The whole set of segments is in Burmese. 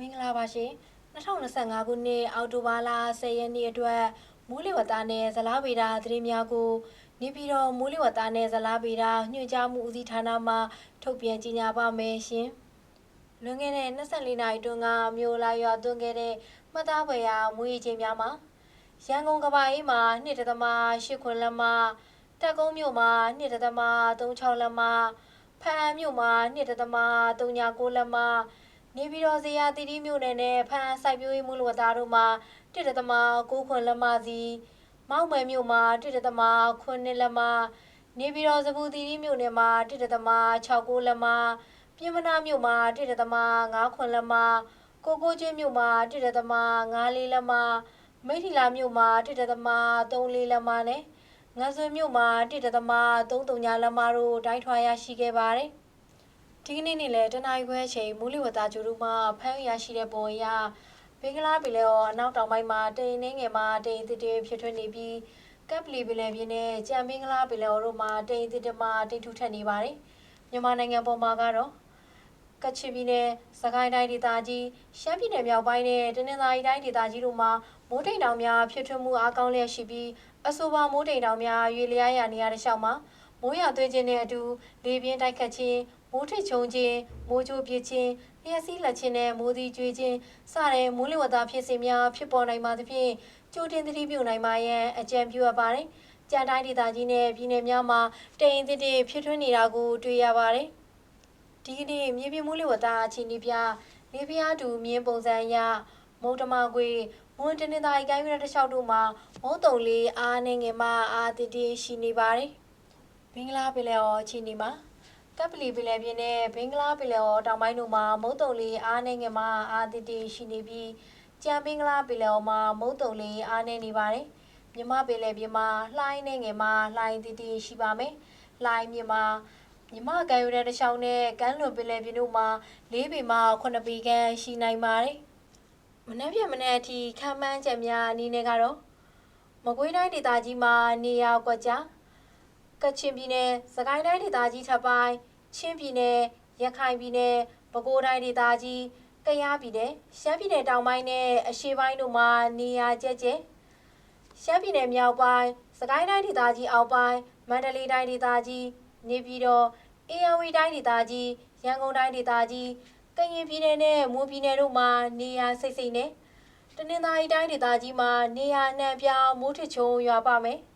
မင်္ဂလာပါရှင်2025ခုနှစ်အောက်တိုဘာလ10ရက်နေ့အတွက်မိုးလေဝသနဲ့ဇလားဗေဒသတင်းများကိုနေပြည်တော်မိုးလေဝသနဲ့ဇလားဗေဒညွှန်ကြားမှုဦးစီးဌာနမှထုတ်ပြန်ကြေညာပါမယ်ရှင်လွန်ခဲ့တဲ့24နာရီတွင်ကမြို့လာရွာသွင်းခဲ့တဲ့မှတ်သားဖွယ်ရာမွေးချိန်များမှာရန်ကုန်ကဘာအေးမှာ2.8ခွန်လက်မတက်ကုန်းမြို့မှာ2.36လက်မဖအံမြို့မှာ2.39လက်မ နေပြည်တော်ဇေယျတီတီမြို့နယ်နဲ့ဖန်စိုက်ပျိုးရေးမှုလဝသားတို့မှာတစ်တသမ9ခွန်လက်မစီမောက်မယ်မြို့မှာတစ်တသမ9နှစ်လက်မနေပြည်တော်စပူတီတီမြို့နယ်မှာတစ်တသမ6ကိုလက်မပြင်မနာမြို့မှာတစ်တသမ9ခွန်လက်မကိုကိုကျွန်းမြို့မှာတစ်တသမ9လေးလက်မမိထီလာမြို့မှာတစ်တသမ3လေးလက်မနဲ့ငါဆွေမြို့မှာတစ်တသမ3တုံညာလက်မတို့တိုင်းထွာရရှိခဲ့ပါတယ် ဒီကနေ့နေ့လည်းတနင်္ဂနွေခွဲအချိန်မူလဝတ္တကျူတို့မှဖမ်းရရှိတဲ့ပုံအရဘင်္ဂလားပြည်လည်းရောအနောက်တောင်ပိုင်းမှာတိန်နှင်းငယ်မှာတိန်တစ်တစ်ဖြစ်ထွန်းနေပြီးကပ်ပလီပြည်လည်းပြင်းနဲ့ကြံဘင်္ဂလားပြည်လည်းရောတို့မှာတိန်တစ်တစ်မှာတိတ်ထူထက်နေပါတယ်မြန်မာနိုင်ငံပေါ်မှာကတော့ကချင်ပြည်နယ်စကိုင်းတိုင်းဒေသကြီးရှမ်းပြည်နယ်မြောက်ပိုင်းနဲ့တနင်္သာရီတိုင်းဒေသကြီးတို့မှာမိုးတိမ်တောင်များဖြစ်ထွန်းမှုအားကောင်းလျက်ရှိပြီးအဆိုပါမိုးတိမ်တောင်များရွေလျားရနေရာတစ်လျှောက်မှာ မိုးရွာသွန်းခြင်းနဲ့အတူလေပြင်းတိုက်ခတ်ခြင်းမိုးထစ်ချုံခြင်းမိုးကြိုးပြခြင်းလျှက်စီးလက်ခြင်းနဲ့မိုးသီးကျွေးခြင်းစတဲ့မိုးလေဝသဖြစ်စဉ်များဖြစ်ပေါ်နိုင်ပါသဖြင့်ကြိုတင်သတိပြုနိုင်ပါရန်အကြံပြုအပ်ပါတယ်။ကြံတိုင်းဒေသကြီးနဲ့ပြည်နယ်များမှာတိမ်တစ်တစ်ဖြစ်ထွန်းနေတာကိုတွေ့ရပါတယ်။ဒီကနေ့မြေပြင်မိုးလေဝသအခြေအနေပြလေပြားတူမြင်းပုံစံအရမုတ်တမကွေမွန်တနင်္သာရီကိုင်းရတဲ့လျှောက်တို့မှာမုတ်တုံလေးအားနေငယ်မှအားတစ်တစ်ရှိနေပါတယ်။ မင်္ဂလာပင်လယ်ော်အခြေအနေမှာကပ်ပလီပင်လယ်ပြင်နဲ့ဘင်္ဂလားပင်လယ်ော်တောင်ပိုင်းတို့မှာမုတ်တုံလေးအားနေငယ်မှာအားတည်တည်ရှိနေပြီးကြံဘင်္ဂလားပင်လယ်ော်မှာမုတ်တုံလေးအားနေနေပါတယ်။မြမပင်လယ်ပြင်မှာလှိုင်းနေငယ်မှာလှိုင်းတည်တည်ရှိပါမယ်။လှိုင်းမြမှာမြမကန်ယူတဲ့တစ်ချောင်းနဲ့ကမ်းလွန်ပင်လယ်ပြင်တို့မှာ၄ပေမှ9ပေခန့်ရှိနိုင်ပါတယ်။မနေ့ပြန်မနေ့အထိခံမှန်းချက်များအနေနဲ့ကတော့မကွေးတိုင်းဒေသကြီးမှာနေရာကွက်ကြား ကချင်ပြည်နယ်၊စကိုင်းတိုင်းဒေသကြီးထပ်ပိုင်း၊ချင်းပြည်နယ်၊ရခိုင်ပြည်နယ်၊ပဲခူးတိုင်းဒေသကြီး၊ကယားပြည်နယ်၊ရှမ်းပြည်နယ်တောင်ပိုင်းနဲ့အရှေ့ပိုင်းတို့မှာနေရာကျကျရှမ်းပြည်နယ်မြောက်ပိုင်း၊စကိုင်းတိုင်းဒေသကြီးအောက်ပိုင်း၊မန္တလေးတိုင်းဒေသကြီး၊နေပြည်တော်၊အေရဝတီတိုင်းဒေသကြီး၊ရန်ကုန်တိုင်းဒေသကြီး၊ကရင်ပြည်နယ်နဲ့မွန်ပြည်နယ်တို့မှာနေရာစိတ်စိတ်နဲ့တနင်္သာရီတိုင်းဒေသကြီးမှာနေရာအနှံ့အပြားမိုးထစ်ချုံရွာပါမယ်။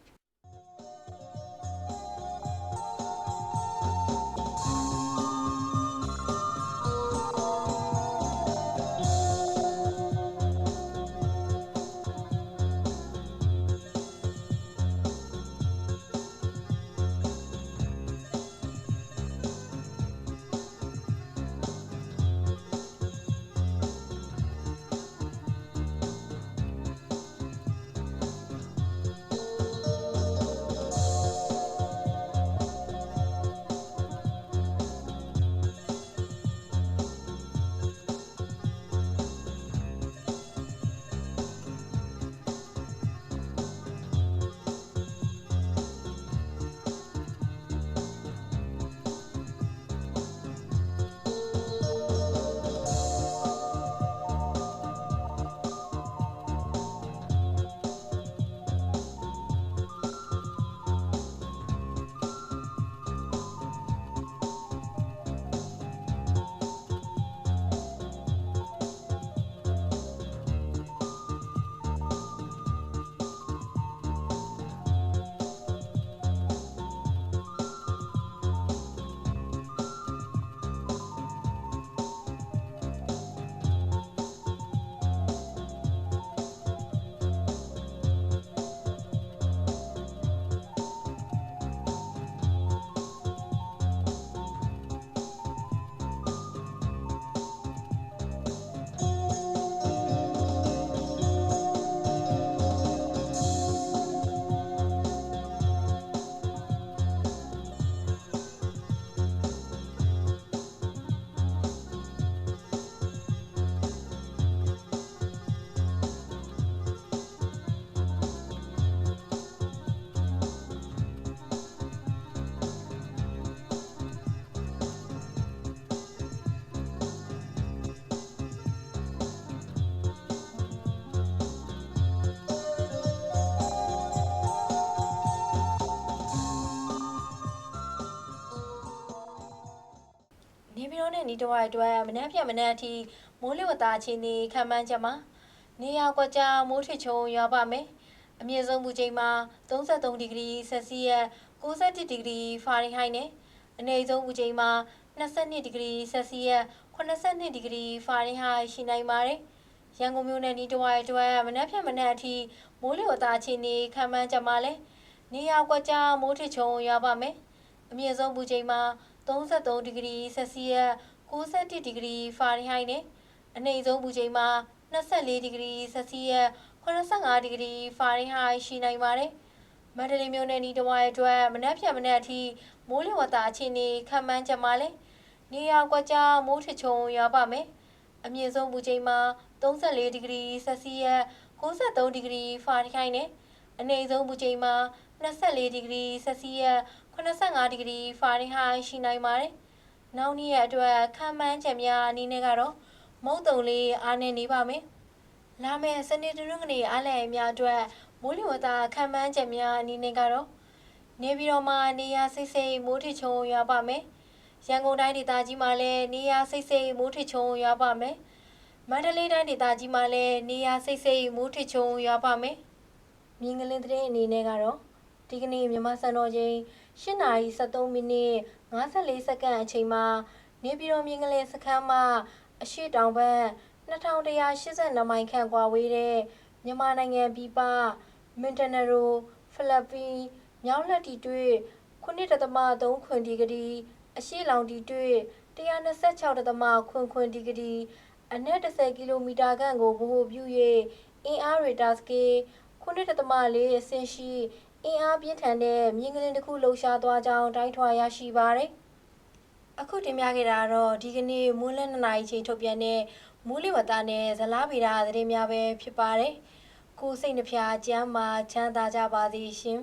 နီးတစ်ဝိုက်အတွက်မနှက်ပြတ်မနှက်အထိမိုးလေဝသအခြေအနေခံမှန်းချက်မှာနေရာကွက်ကြားမိုးထစ်ချုံရွာပါမယ်။အမြင့်ဆုံးမူချိန်မှာ33ဒီဂရီဆယ်စီယပ်61ဒီဂရီဖာရင်ဟိုက်နဲ့အနည်းဆုံးမူချိန်မှာ22ဒီဂရီဆယ်စီယပ်82ဒီဂရီဖာရင်ဟိုက်ရှိနိုင်ပါတယ်။ရန်ကုန်မြို့နယ်နီးတစ်ဝိုက်အတွက်မနှက်ပြတ်မနှက်အထိမိုးလေဝသအခြေအနေခံမှန်းချက်မှာလဲနေရာကွက်ကြားမိုးထစ်ချုံရွာပါမယ်။အမြင့်ဆုံးမူချိန်မှာ33ဒီဂရီဆယ်စီယပ် 61ဒီဂရီဖာရင်ဟိုက်နဲ့အနည်းဆုံးမူချိန်မှာ24ဒီဂရီဆယ်စီယပ်85ဒီဂရီဖာရင်ဟိုက်ရှိနိုင်ပါတယ်။မန္တလေးမြို့နယ်နီးတစ်ဝိုက်အတွက်မနက်ဖြန်မနက်အထိမိုးလေဝသအခြေအနေခံမှန်းချက်မှာလဲနေရာကွက်ကြားမိုးထစ်ချုံရွာပါမယ်။အမြင့်ဆုံးမူချိန်မှာ34ဒီဂရီဆယ်စီယပ်63ဒီဂရီဖာရင်ဟိုက်နဲ့အနည်းဆုံးမူချိန်မှာ24ဒီဂရီဆယ်စီယပ်85ဒီဂရီဖာရင်ဟိုက်ရှိနိုင်ပါတယ်။ နောက်နေ့ရက်အတွက်ခံမှန်းချက်များအနေနဲ့ကတော့မုတ်တုံလေးအားနေနေပါမယ်။လာမယ့်စနေတနင်္ဂနွေအားလည်များအတွက်မိုးလေဝသခံမှန်းချက်များအနေနဲ့ကတော့နေပြည်တော်မှာနေရာစိတ်စိတ်မိုးထစ်ချုံရွာပါမယ်။ရန်ကုန်တိုင်းဒေသကြီးမှာလည်းနေရာစိတ်စိတ်မိုးထစ်ချုံရွာပါမယ်။မန္တလေးတိုင်းဒေသကြီးမှာလည်းနေရာစိတ်စိတ်မိုးထစ်ချုံရွာပါမယ်။မြင်းကလင်းသတင်းအနေနဲ့ကတော့ဒီကနေ့မြန်မာစံတော်ချိန်8:73မိနစ် 54စက္ကန့်အချိန်မှာနေပြည်တော်မြင်းကလင်းစခန်းမှာအရှိတောင်ဘက်2182မိုင်ခန့်ကွာဝေးတဲ့မြန်မာနိုင်ငံပြည်ပမင်တနရိုဖိလစ်ပင်းမြောက်လက်တီတွေ့9.3ခွင်ဒီဂရီအရှိလောင်တီတွေ့ 126. ခွင်ခွင်ဒီဂရီအနက်10ကီလိုမီတာခန့်ကိုဗဟိုပြု၍အင်အားရေတာစကေး9.4အဆင့်ရှိ အင်အားပြင်းထန်တဲ့မြင်းကလင်းတစ်ခုလှုပ်ရှားသွားကြောင်းတိုင်းထွာရရှိပါရယ်အခုတင်ပြခဲ့တာကတော့ဒီကနေ့မွန်းလ2နာရီချိန်ထုတ်ပြန်တဲ့မူးလီဝတ္တနဲ့ဇလားဗီရာသတင်းများပဲဖြစ်ပါတယ်ကိုစိတ်နှဖျားကျမ်းမာချမ်းသာကြပါသည်ရှင်